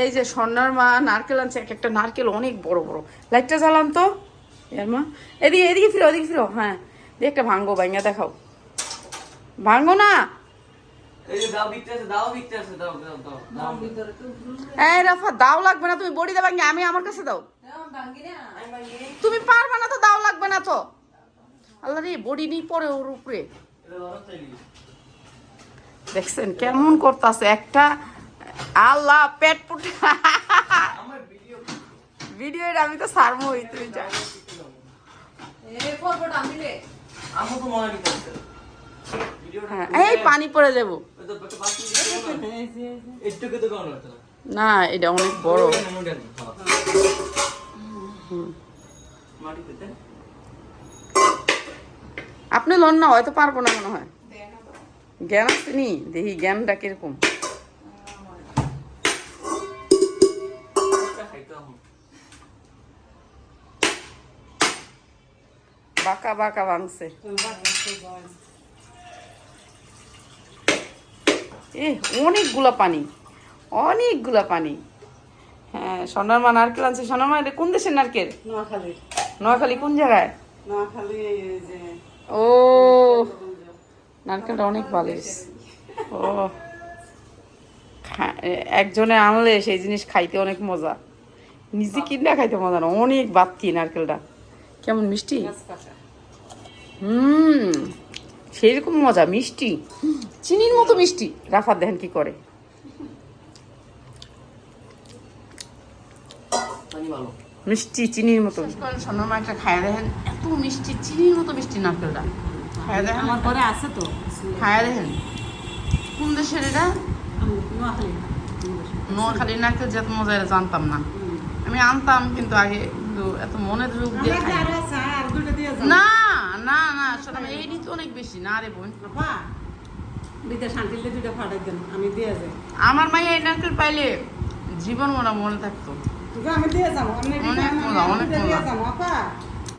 এই যে স্বর্ণার মা নারকেল আনছে এক একটা নারকেল অনেক বড় বড়। লাইটটা জ্বালান তো। এর মা। এদিকে এদিকে ফিরো এদিকে ফিরো। হ্যাঁ দিয়ে একটা ভাঙ্গো ভাঙ্গা দেখাও। ভাঙ্গো না। এই যে দাও বিকতে আছে দাও বিকতে আছে দাও দাও দাও দাও। এই রাফা দাও লাগবে না তুমি বড়ি দেবা আমি আমার কাছে দাও। তুমি পারবে না তো দাও লাগবে না তো। আল্লাহ রে বড়ি নেই পরে ওর উপরে। দেখছেন কেমন করতেছে একটা আল্লাহ পেট পুটে। ভিডিও ভিডিও আমি তো সারবো তুমি যা। আমো তো মনে নিতে আছে ভিডিওটা হ্যাঁ, এই পানি পড়ে যাব। না। না এটা অনেক বড়। আপনি লোন না হয়তো পারব না মনে হয়। জ্ঞান আছে নি? দেখি জ্ঞানটা কীরকম। বাঁকা বাঁকা ভাঙছে। এ অনেকগুলা পানি অনেকগুলা পানি। হ্যাঁ সোনার মা নারকেল আনছে। সোনার মা এটা কোন দেশের নারকেল? নোয়াখালী। নোয়াখালী কোন জায়গায়? নোয়াখালী ও নারকেলটা অনেক ভালো। ও একজনে আনলে সেই জিনিস খাইতে অনেক মজা। নিজে কিনা খাইতে মজা না অনেক বাত্তি নারকেলটা। কেমন মিষ্টি? হুম সেরকম মজা মিষ্টি। চিনির মতো মিষ্টি। রাফাত দেখেন কি করে। মিষ্টি চিনির মতো। সোনামা একটা খায় দেখেন এত মিষ্টি চিনির মতো মিষ্টি নারকেলটা। খায় দেখেন। আমার ঘরে আছে তো। খায় দেখেন। কোন দেশের এটা? নোয়াখালী। নোয়াখালী নারকেল যে মজা এটা জানতাম না। আমি আনতাম কিন্তু আগে কিন্তু এত মনের রূপ দিয়ে না না না সেটা এই নিতে অনেক বেশি। না রে বোন। আমি দিয়ে যাই। আমার মাই এই নারকেল পাইলে জীবন মনে মনে থাকতো। আমি দিয়ে যাব আমি অনেক মজা, অনেক মজা।